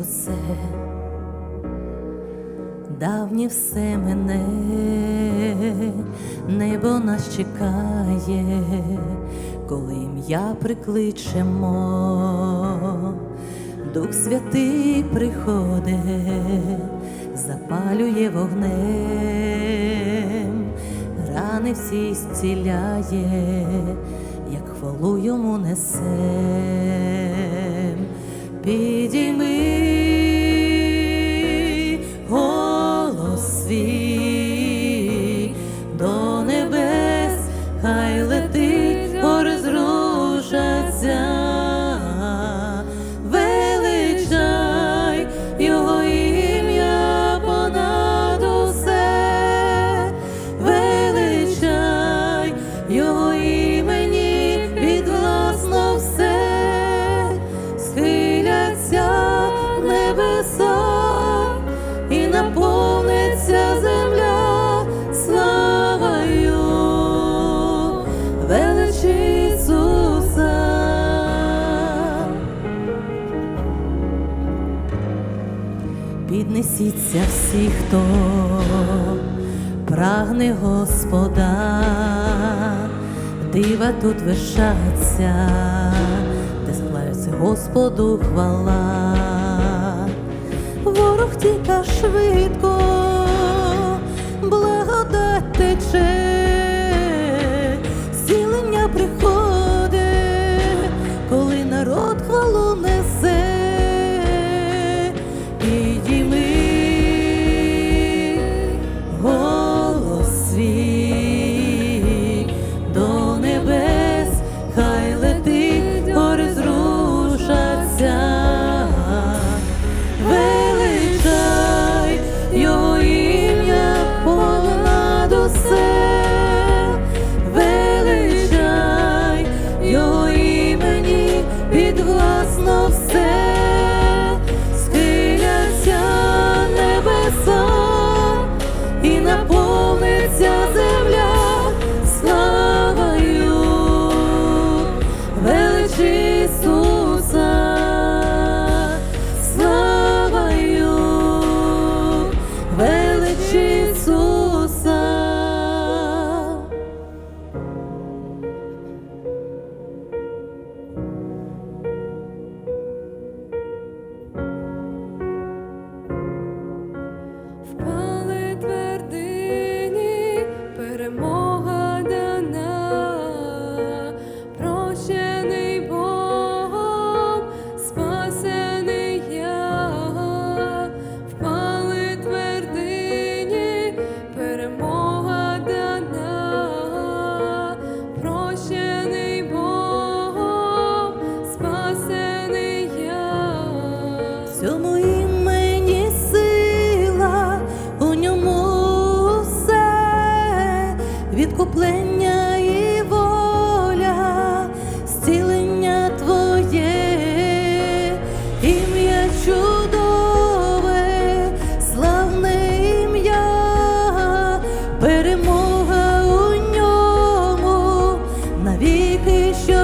усе, давнє все мене, небо нас чекає, коли ім'я прикличемо, Дух Святий приходить, запалює вогнем, рани всі зціляє, як хвалу йому несем. Підійми наповниться земля славою величі Ісуса. Піднесіться всі, хто прагне Господа, дива тут вершаться, де схваляється Господу хвала. Jesus. відкуплення і воля, зцілення твоє, ім'я чудове, славне ім'я, перемога у ньому навіки що.